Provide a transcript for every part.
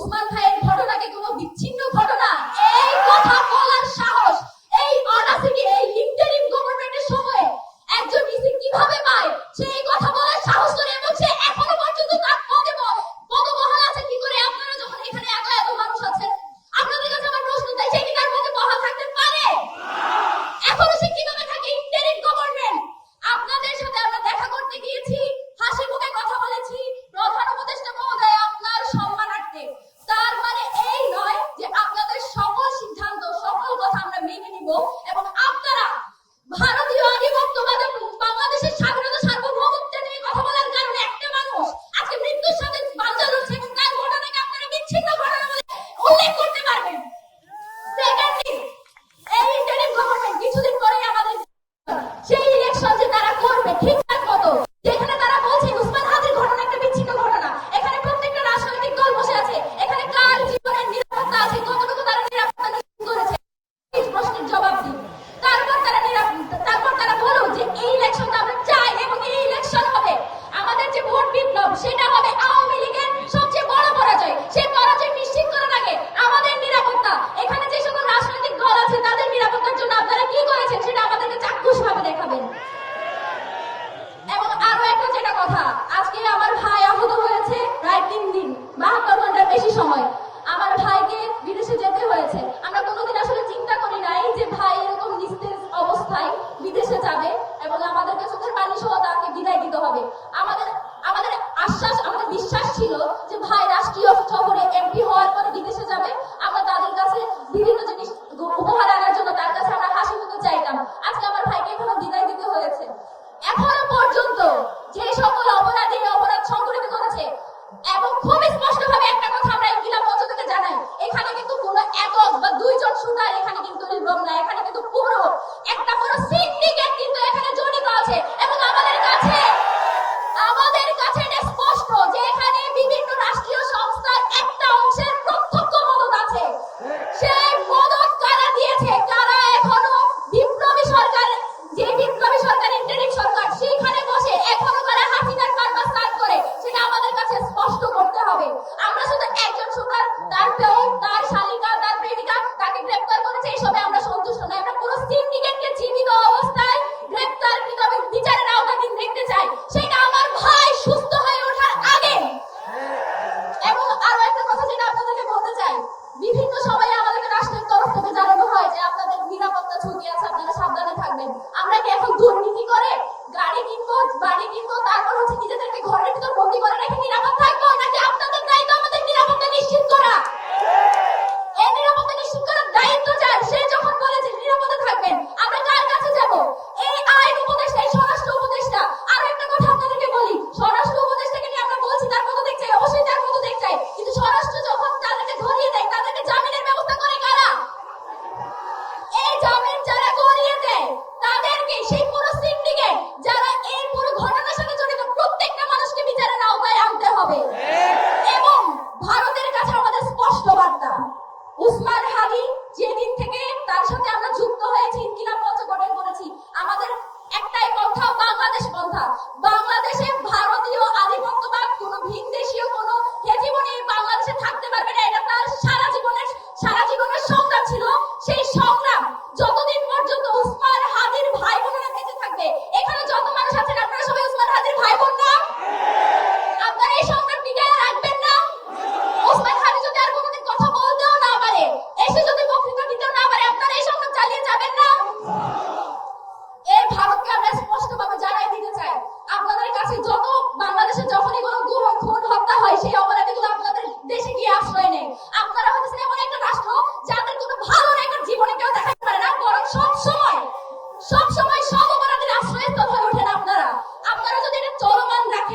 উসমান ভাইয়ের ঘটনাকে কোনো বিচ্ছিন্ন ঘটনা, এই কথা বলার সাহস, এই অনাসিটি এই ইন্টারিম গভর্নমেন্টের সময়ে একজন মিসিং কীভাবে পায়, সেই কথা বলার সাহস করে এবং সে এখন 我为什么？আনসার হাবি যেদিন থেকে তার সাথে আমরা যুক্ত হয়েছি, ইনকিলাব মঞ্চ গঠন করেছি, আমাদের একটাই পন্থা বাংলাদেশ পন্থা। বা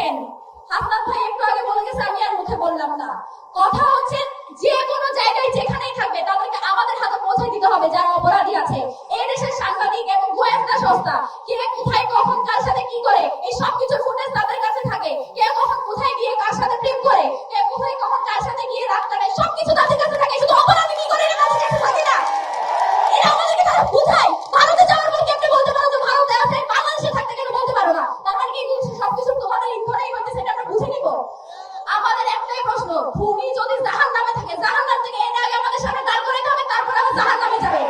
বলবেন হাসনাত ভাই একটু আগে বলে গেছে, আমি আর মুখে বললাম না। কথা হচ্ছে, যে কোনো জায়গায় যেখানেই থাকবে, তাদেরকে আমাদের হাতে পৌঁছে দিতে হবে, যারা অপরাধী আছে। এই দেশের সাংবাদিক এবং গোয়েন্দা সংস্থা, কে কোথায়, কখন, কার সাথে কি করে, এই সবকিছুর ফুটেজ আমাদের একটাই প্রশ্ন, ভূমি যদি জাহান নামে থাকে জাহান নাম থেকে এনে আগে আমাদের সামনে দাঁড় করে হবে, তারপরে আবার জাহান নামে যাবে।